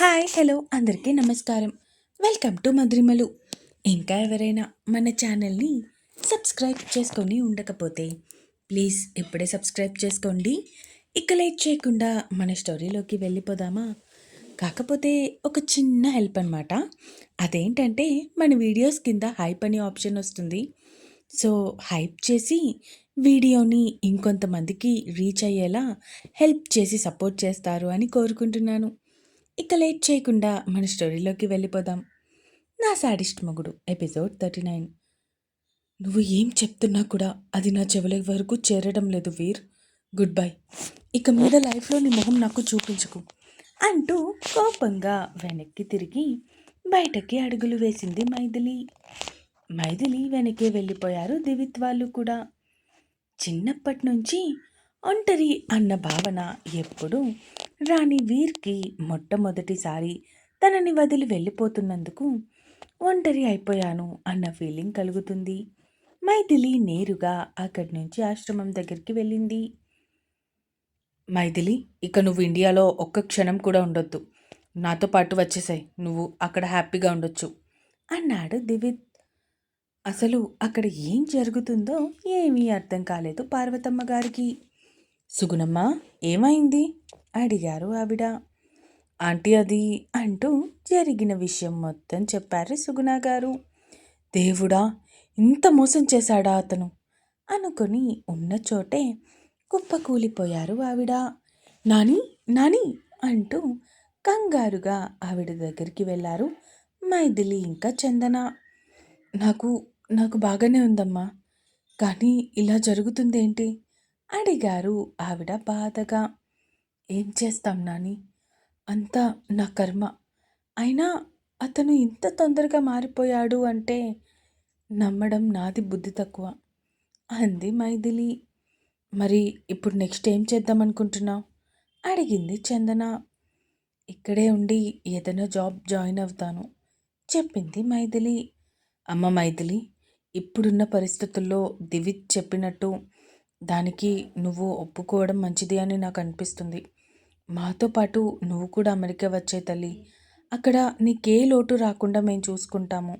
Hi hello అందరికీ నమస్కారం. Welcome to Madhurimalu. ఇంకా ఎవరైనా మన ఛానల్ని సబ్స్క్రైబ్ చేసుకొని ఉండకపోతే ప్లీజ్ ఇప్పుడే సబ్స్క్రైబ్ చేసుకోండి. ఇక లేట్ చేయకుండా మన స్టోరీలోకి వెళ్ళిపోదామా? కాకపోతే ఒక చిన్న హెల్ప్ అనమాట అదేంటంటే మన వీడియోస్ కింద హైప్ అనే ఆప్షన్ వస్తుంది. సో హైప్ చేసి వీడియోని ఇంకొంతమందికి రీచ్ అయ్యేలా హెల్ప్ చేసి సపోర్ట్ చేస్తారు అని కోరుకుంటున్నాను. ఇక లేట్ చేయకుండా మన స్టోరీలోకి వెళ్ళిపోదాం. నా సాడిస్ట్ మగుడు ఎపిసోడ్ థర్టీ నైన్. నువ్వు ఏం చెప్తున్నా కూడా అది నా చెవుల వరకు చేరడం లేదు వీర్. Good bye. ఇక మీద లైఫ్లో నీ మొహం నాకు చూపించుకు అంటూ కోపంగా వెనక్కి తిరిగి బయటకి అడుగులు వేసింది మైథిలి. మైథిలి వెనకే వెళ్ళిపోయారు దివిత్ వాళ్ళు కూడా. చిన్నప్పటి నుంచి ఒంటరి అన్న భావన ఎప్పుడూ రాణి వీర్కి మొట్టమొదటిసారి తనని వదిలి వెళ్ళిపోతున్నందుకు ఒంటరి అయిపోయాను అన్న ఫీలింగ్ కలుగుతుంది. మైథిలి నేరుగా అక్కడి నుంచి ఆశ్రమం దగ్గరికి వెళ్ళింది. మైథిలి ఇక నువ్వు ఇండియాలో ఒక్క క్షణం కూడా ఉండొద్దు. నాతో పాటు వచ్చేసాయి. నువ్వు అక్కడ హ్యాపీగా ఉండొచ్చు. అన్నాడు దివిత్. అసలు అక్కడ ఏం జరుగుతుందో ఏమీ అర్థం కాలేదు పార్వతమ్మ గారికి. సుగుణమ్మ ఏమైంది? అడిగారు ఆవిడ. ఆంటీ అది అంటూ జరిగిన విషయం మొత్తం చెప్పారు సుగుణ గారు. దేవుడా ఇంత మోసం చేశాడా అతను? అనుకుని ఉన్న చోటే కుప్పకూలిపోయారు ఆవిడ. నాని నాని అంటూ కంగారుగా ఆవిడ దగ్గరికి వెళ్ళారు మైథిలి ఇంకా చందన. నాకు నాకు బాగానే ఉందమ్మా కానీ ఇలా జరుగుతుందేంటి? అడిగారు ఆవిడ బాధగా. ఏం చేస్తాం నాని? అంతా నా కర్మ. అయినా అతను ఇంత తొందరగా మారిపోయాడు అంటే నమ్మడం నాది బుద్ధి తక్కువ. అంది మైథిలి. మరి ఇప్పుడు నెక్స్ట్ ఏం చేద్దాం అనుకుంటున్నావు? అడిగింది చందన. ఇక్కడే ఉండి ఏదైనా జాబ్ జాయిన్ అవుతాను చెప్పింది మైథిలి. అమ్మ మైథిలి ఇప్పుడున్న పరిస్థితుల్లో దివిత్ చెప్పినట్టు దానికి నువ్వు ఒప్పుకోవడం మంచిది అని నాకు అనిపిస్తుంది. మాతో పాటు నువ్వు కూడా అమెరికా వచ్చే తల్లి. అక్కడ నీకే లోటు రాకుండా మేము చూసుకుంటాము.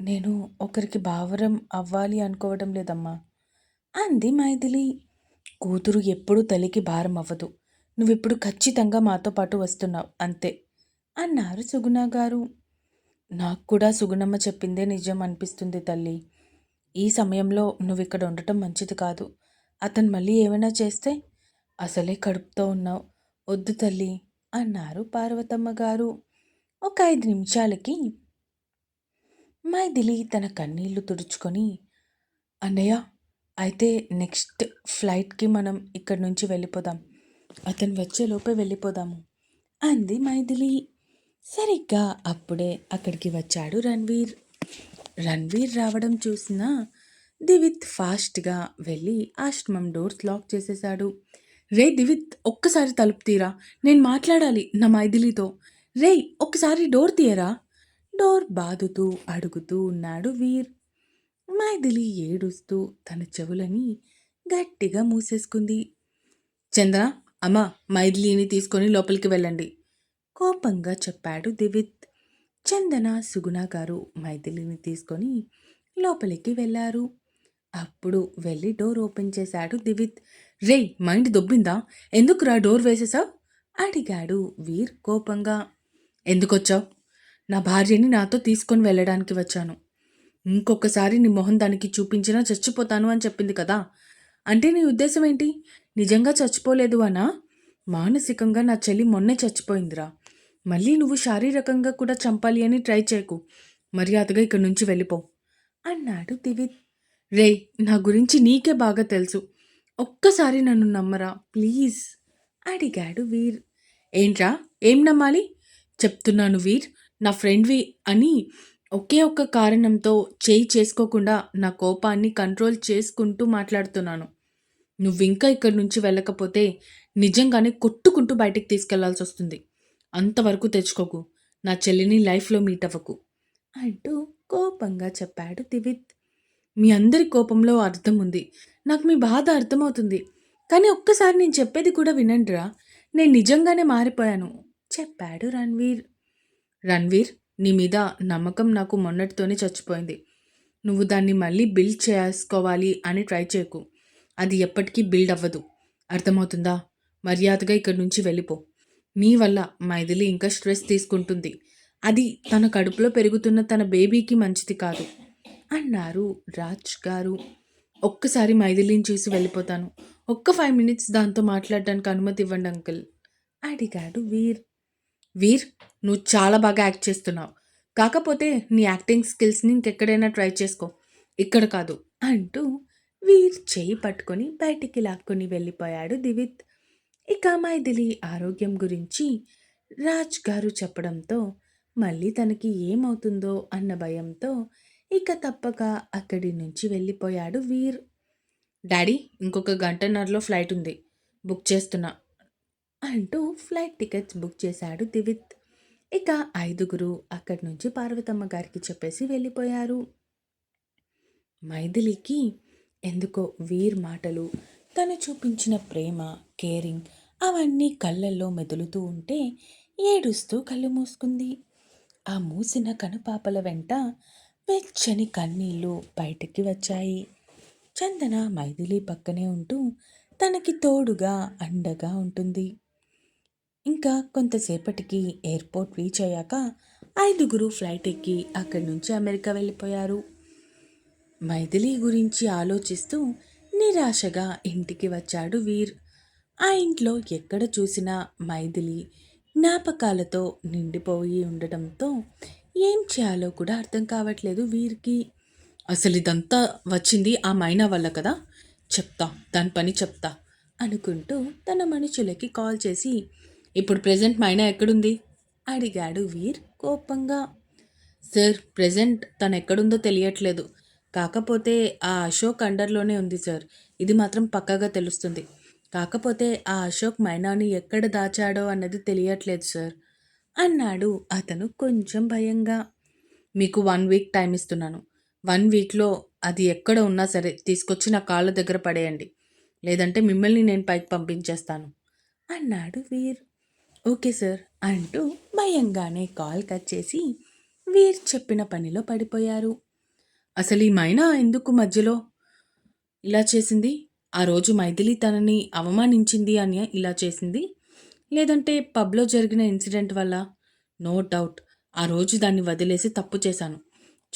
నేను ఒకరికి భావరం అవ్వాలి అనుకోవడం లేదమ్మా. అంది మైథిలి. కూతురు ఎప్పుడూ తల్లికి భారం అవ్వదు. నువ్విప్పుడు ఖచ్చితంగా మాతో పాటు వస్తున్నావు అంతే అన్నారు సుగుణ గారు. నాకు కూడా సుగుణమ్మ చెప్పిందే నిజం అనిపిస్తుంది తల్లి. ఈ సమయంలో నువ్వు ఇక్కడ ఉండటం మంచిది కాదు. అతను మళ్ళీ ఏమైనా చేస్తే అసలే కడుపుతో ఉన్నావు. వద్దు తల్లి అన్నారు పార్వతమ్మ గారు ఒక ఐదు నిమిషాలకి. మైథిలి తన కన్నీళ్ళు తుడుచుకొని అన్నయ్య అయితే నెక్స్ట్ ఫ్లైట్కి మనం ఇక్కడి నుంచి వెళ్ళిపోదాం. అతను వచ్చేలోపే వెళ్ళిపోదాము అంది మైథిలి. సరిగ్గా అప్పుడే అక్కడికి వచ్చాడు రణ్వీర్. రణ్వీర్ రావడం చూసిన దివిత్ ఫాస్ట్గా వెళ్ళి ఆశ్రమం డోర్స్ లాక్ చేసేశాడు. రే దివిత్ ఒక్కసారి తలుపు తీరా. నేను మాట్లాడాలి నా మైథిలితో. రే ఒక్కసారి డోర్ తీయరా? డోర్ బాదుతూ అడుగుతూ ఉన్నాడు వీర్. మైథిలి ఏడుస్తూ తన చెవులని గట్టిగా మూసేసుకుంది. చంద్ర అమ్మ మైథిలిని తీసుకొని లోపలికి వెళ్ళండి. కోపంగా చెప్పాడు దివిత్. చందన సుగుణ గారు మైథిలిని తీసుకొని లోపలికి వెళ్ళారు. అప్పుడు వెళ్ళి డోర్ ఓపెన్ చేశాడు దివిత్. రే మైండ్ దొబ్బిందా? ఎందుకురా డోర్ వేసేసావు అడిగాడు వీర్ కోపంగా. ఎందుకొచ్చావు? నా భార్యని నాతో తీసుకొని వెళ్ళడానికి వచ్చాను. ఇంకొకసారి నీ మొహం దానికి చూపించినా చచ్చిపోతాను అని చెప్పింది కదా. అంటే నీ ఉద్దేశం ఏంటి? నిజంగా చచ్చిపోలేదు అనా? మానసికంగా నా చెల్లి మొన్నే చచ్చిపోయిందిరా. మళ్ళీ నువ్వు శారీరకంగా కూడా చంపాలి అని ట్రై చేయకు. మర్యాదగా ఇక్కడి నుంచి వెళ్ళిపో. అన్నాడు దివిత్. రే నా గురించి నీకే బాగా తెలుసు. ఒక్కసారి నన్ను నమ్మరా ప్లీజ్. అడిగాడు వీర్. ఏంట్రా ఏం నమ్మాలి? చెప్తున్నాను వీర్ నా ఫ్రెండ్వి అని ఒకే ఒక్క కారణంతో చేయి చేసుకోకుండా నా కోపాన్ని కంట్రోల్ చేసుకుంటూ మాట్లాడుతున్నాను. నువ్వు ఇంకా ఇక్కడి నుంచి వెళ్ళకపోతే నిజంగానే కొట్టుకుంటూ బయటికి తీసుకెళ్ళాల్సి వస్తుంది అంతవరకు తెచ్చుకోకు. నా చెల్లిని లైఫ్లో మీట్ అవ్వకు. అంటూ కోపంగా చెప్పాడు దివిత్ మీ అందరి కోపంలో అర్థం ఉంది. నాకు మీ బాధ అర్థమవుతుంది. కానీ ఒక్కసారి నేను చెప్పేది కూడా వినండిరా. నేను నిజంగానే మారిపోయాను. చెప్పాడు రణ్వీర్. రణ్వీర్ నీ మీద నమ్మకం నాకు మొన్నటితోనే చచ్చిపోయింది. నువ్వు దాన్ని మళ్ళీ బిల్డ్ చేసుకోవాలి అని ట్రై చేయకు. అది ఎప్పటికీ బిల్డ్ అవ్వదు. అర్థమవుతుందా? మర్యాదగా ఇక్కడి నుంచి వెళ్ళిపో. నీ వల్ల మైథిలి ఇంకా స్ట్రెస్ తీసుకుంటుంది. అది తన కడుపులో పెరుగుతున్న తన బేబీకి మంచిది కాదు. అన్నారు రాజ్ గారు. ఒక్కసారి మైథిలిని చూసి వెళ్ళిపోతాను. ఒక్క ఫైవ్ మినిట్స్ దాంతో మాట్లాడడానికి అనుమతి ఇవ్వండి అంకుల్ అడిగాడు వీర్. వీర్ నువ్వు చాలా బాగా యాక్ట్ చేస్తున్నావు. కాకపోతే నీ యాక్టింగ్ స్కిల్స్ని ఇంకెక్కడైనా ట్రై చేసుకో. ఇక్కడ కాదు అంటూ వీర్ చేయి పట్టుకొని బయటికి లాక్కొని వెళ్ళిపోయాడు దివిత్. ఇక మైథిలి ఆరోగ్యం గురించి రాజ్ గారు చెప్పడంతో మళ్ళీ తనకి ఏమవుతుందో అన్న భయంతో ఇక తప్పక అక్కడి నుంచి వెళ్ళిపోయాడు వీర్. డాడీ ఇంకొక గంటన్నరలో ఫ్లైట్ ఉంది. బుక్ చేస్తున్నా అంటూ ఫ్లైట్ టికెట్స్ బుక్ చేశాడు దివిత్. ఇక ఐదుగురు అక్కడి నుంచి పార్వతమ్మ గారికి చెప్పేసి వెళ్ళిపోయారు. మైథిలికి ఎందుకో వీర్ మాటలు తను చూపించిన ప్రేమ కేరింగ్ అవన్నీ కళ్ళల్లో మెదులుతూ ఉంటే ఏడుస్తూ కళ్ళు మూసుకుంది. ఆ మూసిన కనుపాపల వెంట వెచ్చని కన్నీళ్ళు బయటికి వచ్చాయి. చందన మైథిలి పక్కనే ఉంటూ తనకి తోడుగా అండగా ఉంటుంది. ఇంకా కొంతసేపటికి ఎయిర్పోర్ట్ రీచ్ అయ్యాక ఐదుగురు ఫ్లైట్ ఎక్కి అక్కడి నుంచి అమెరికా వెళ్ళిపోయారు. మైథిలి గురించి ఆలోచిస్తూ నిరాశగా ఇంటికి వచ్చాడు వీర్. ఆ ఇంట్లో ఎక్కడ చూసినా మైథిలి జ్ఞాపకాలతో నిండిపోయి ఉండటంతో ఏం చేయాలో కూడా అర్థం కావట్లేదు. వీరికి అసలు ఇదంతా వచ్చింది ఆ మైనా వల్ల కదా. చెప్తా దాని పని చెప్తా అనుకుంటూ తన మనుషులకి కాల్ చేసి ఇప్పుడు ప్రజెంట్ మైనా ఎక్కడుంది? అడిగాడు వీర్ కోపంగా. సార్ ప్రజెంట్ తను ఎక్కడుందో తెలియట్లేదు. కాకపోతే ఆ అశోక్ అండర్లోనే ఉంది సార్. ఇది మాత్రం పక్కాగా తెలుస్తుంది. కాకపోతే ఆ అశోక్ మైనాని ఎక్కడ దాచాడో అన్నది తెలియట్లేదు సార్. అన్నాడు. అతను కొంచెం భయంగా మీకు వన్ వీక్ టైం ఇస్తున్నాను. వన్ వీక్లో అది ఎక్కడ ఉన్నా సరే తీసుకొచ్చి నా కాళ్ళ దగ్గర పడేయండి. లేదంటే మిమ్మల్ని నేను పైకి పంపించేస్తాను. అన్నాడు వీర్. ఓకే సార్ అంటూ భయంగానే కాల్ కట్ చేసి వీర్ చెప్పిన పనిలో పడిపోయారు. అసలు ఈ మైనా ఎందుకు మధ్యలో? ఇలా చేసింది? ఆ రోజు మైథిలి తనని అవమానించింది అని ఇలా చేసింది? లేదంటే పబ్లో జరిగిన ఇన్సిడెంట్ వల్ల? No doubt. ఆ రోజు దాన్ని వదిలేసి తప్పు చేశాను.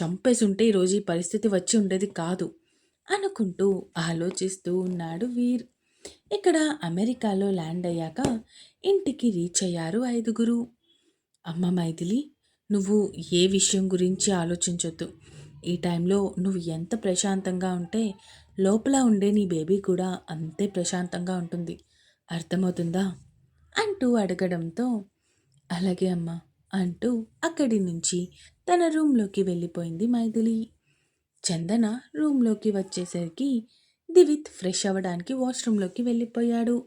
చంపేసుంటే ఈరోజు ఈ పరిస్థితి వచ్చి ఉండేది కాదు. అనుకుంటూ ఆలోచిస్తూ ఉన్నాడు వీర్. ఇక్కడ అమెరికాలో ల్యాండ్ అయ్యాక ఇంటికి రీచ్ అయ్యారు ఐదుగురు. అమ్మ మైథిలి నువ్వు ఏ విషయం గురించి ఆలోచించొద్దు. ఈ టైంలో నువ్వు ఎంత ప్రశాంతంగా ఉంటే లోపల ఉండే నీ బేబీ కూడా అంతే ప్రశాంతంగా ఉంటుంది. అర్థమవుతుందా? అంటూ అడగడంతో అలాగే అమ్మా అంటూ అక్కడి నుంచి తన రూమ్లోకి వెళ్ళిపోయింది మైథిలి. చందన రూమ్లోకి వచ్చేసరికి దివిత్ ఫ్రెష్ అవ్వడానికి వాష్రూమ్లోకి వెళ్ళిపోయాడు.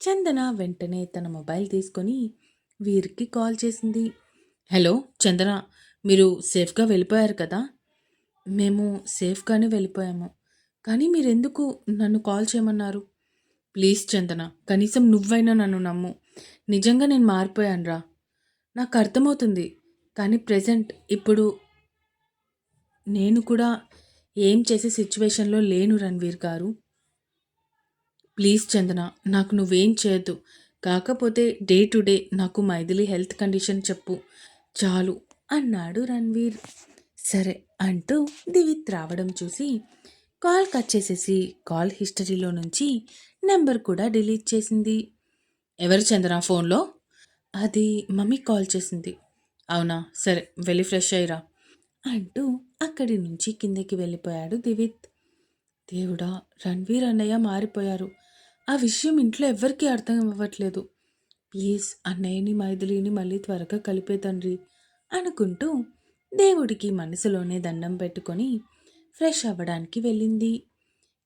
చందన వెంటనే తన మొబైల్ తీసుకొని వీరికి కాల్ చేసింది. హలో చందన మీరు సేఫ్గా వెళ్ళిపోయారు కదా? మేము సేఫ్గానే వెళ్ళిపోయాము. కానీ మీరెందుకు నన్ను కాల్ చేయమన్నారు? ప్లీజ్ చందన కనీసం నువ్వైనా నన్ను నమ్ము. నిజంగా నేను మారిపోయానురా. నాకు అర్థమవుతుంది కానీ ప్రజెంట్ ఇప్పుడు నేను కూడా ఏం చేసే సిచ్యువేషన్లో లేను రణ్వీర్ గారు. ప్లీజ్ చందన నాకు నువ్వేం చేయొద్దు. కాకపోతే డే టు డే నాకు మైథిలి హెల్త్ కండిషన్ చెప్పు. చాలు అన్నాడు రణ్వీర్. సరే అంటూ దివిత్ రావడం చూసి కాల్ కట్ చేసేసి కాల్ హిస్టరీలో నుంచి నెంబర్ కూడా డిలీట్ చేసింది. ఎవరు చందన ఫోన్లో? అది మమ్మీ కాల్ చేసింది. అవునా? సరే వెళ్ళి ఫ్రెష్ అయ్యిరా. అంటూ అక్కడి నుంచి కిందకి వెళ్ళిపోయాడు దివిత్. దేవుడా రణ్వీర్ అన్నయ్య మారిపోయారు. ఆ విషయం ఇంట్లో ఎవ్వరికీ అర్థం అవ్వట్లేదు ప్లీజ్ అన్నయ్యని మైథిలిని మళ్ళీ త్వరగా కలిపే తండ్రి అనుకుంటూ దేవుడికి మనసులోనే దండం పెట్టుకొని ఫ్రెష్ అవ్వడానికి వెళ్ళింది.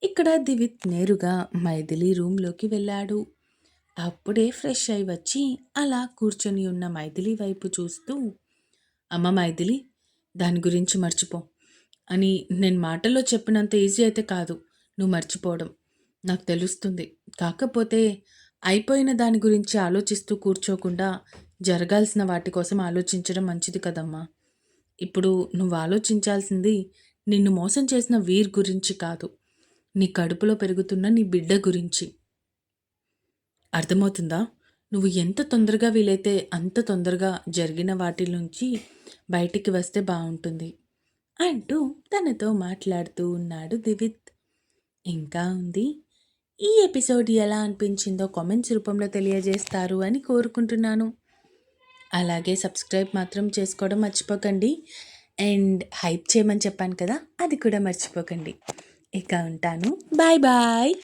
ఇక్కడ దివిత్ నేరుగా మైథిలి రూమ్లోకి వెళ్ళాడు. అప్పుడే ఫ్రెష్ అయి వచ్చి అలా కూర్చొని ఉన్న మైథిలి వైపు చూస్తూ అమ్మ మైథిలి దాని గురించి మర్చిపో. అని నేను మాటల్లో చెప్పినంత ఈజీ అయితే కాదు. నువ్వు మర్చిపోవడం నాకు తెలుస్తుంది. కాకపోతే అయిపోయిన దాని గురించి ఆలోచిస్తూ కూర్చోకుండా జరగాల్సిన వాటి కోసం ఆలోచించడం మంచిది కదమ్మా. ఇప్పుడు నువ్వు ఆలోచించాల్సింది నిన్ను మోసం చేసిన వీర్ గురించి కాదు. నీ కడుపులో పెరుగుతున్న నీ బిడ్డ గురించి. అర్థమవుతుందా? నువ్వు ఎంత తొందరగా వీలైతే అంత తొందరగా జరిగిన వాటి నుంచి బయటికి వస్తే బాగుంటుంది అంటూ తనతో మాట్లాడుతూ ఉన్నాడు దివిత్. ఇంకా ఉంది? ఈ ఎపిసోడ్ ఎలా అనిపించిందో కామెంట్స్ రూపంలో తెలియజేస్తారు అని కోరుకుంటున్నాను. అలాగే సబ్స్క్రైబ్ మాత్రం చేసుకోవడం మర్చిపోకండి. అండ్ హైప్ చేయమని చెప్పాను కదా అది కూడా మర్చిపోకండి. ఇక ఉంటాను. Bye bye.